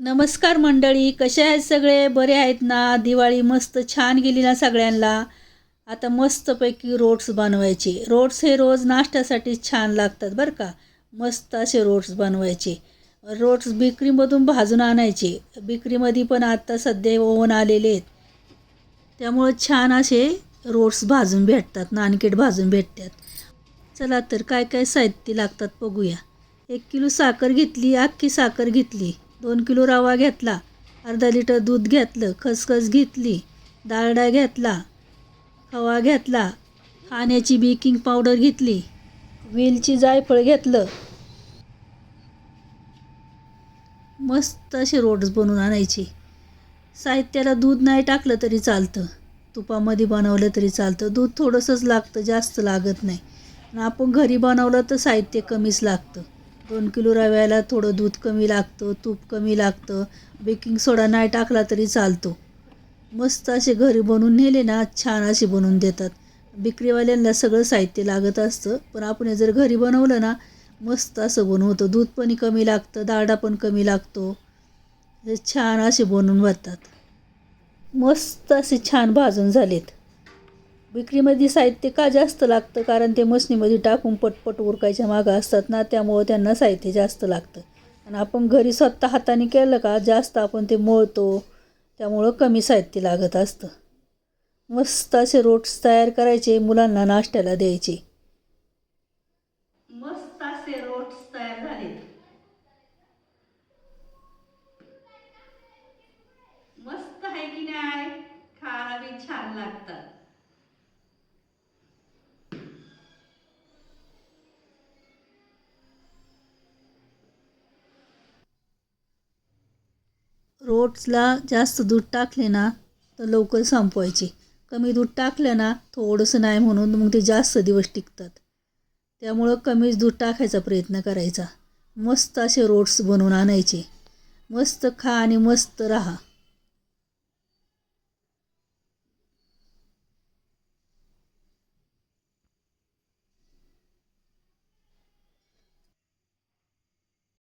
नमस्कार मंडळी कसे आहेत सगळे? बरे आहेत ना? दिवाळी मस्त छान गेली ना सगळ्यांना. आता मस्तपैकी रोट्स बनवायचे. रोट्स हे रोज नाश्त्यासाठी छान लागतात बरं का. मस्त असे रोट्स बनवायचे. रोट्स बिक्रीमधून भाजून आणायचे. बिक्रीमध्ये पण आत्ता सध्या ओव्हन आलेले आहेत. त्यामुळं छान असे रोट्स भाजून भेटतात नानकेट भाजून भेटतात. चला तर काय काय साहित्य लागतात बघूया. एक किलो साखर घेतली अख्खी साखर घेतली. दोन किलो रवा घेतला अर्धा लिटर दूध घेतलं खसखस घेतली डाळडा घेतला खवा घेतला खाण्याची बेकिंग पावडर घेतली वेलची जायफळ घेतलं. मस्त असे रोट्स बनवून आणायचे. साहित्याला दूध नाही टाकलं तरी चालतं. तुपामध्ये बनवलं तरी चालतं. दूध थोडंसंच लागतं जास्त लागत नाही. आणि आपण घरी बनवलं तर साहित्य कमीच लागतं. दोन किलो रव्याला थोडं दूध कमी लागतं तूप कमी लागतं. बेकिंग सोडा नाही टाकला तरी चालतो. मस्त असे घरी बनवून नेले ना छान असे बनवून देतात. विक्रीवाल्यांना सगळं साहित्य लागत असतं पण आपण हे जर घरी बनवलं ना मस्त असं बनवतं. दूध पण कमी लागतं दाडा पण कमी लागतो. हे छान असे बनवून वाटतात मस्त असे छान भाजून झालेत. विक्रीमध्ये साहित्य का जास्त लागतं? कारण ते मशनीमध्ये टाकून पटपट उरकायच्या मागं असतात ना त्यामुळं त्यांना साहित्य जास्त लागतं. आणि आपण घरी स्वतः हाताने केलं का जास्त आपण ते मळतो त्यामुळं कमी साहित्य लागत असतं. मस्त असे रोट्स तयार करायचे मुलांना नाश्त्याला द्यायचे. मस्त असे रोट्स तयार झाले. मस्त आहे की नाही? खायला बी छान लागतात. रोट्सला जास्त दूध टाकले ना तर लवकर संपवायचे. कमी दूध टाकलं ना थोडंसं नाही म्हणून मग ते जास्त दिवस टिकतात. त्यामुळं कमीच दूध टाकायचा प्रयत्न करायचा. मस्त असे रोट्स बनवून आणायचे. मस्त खा आणि मस्त राहा.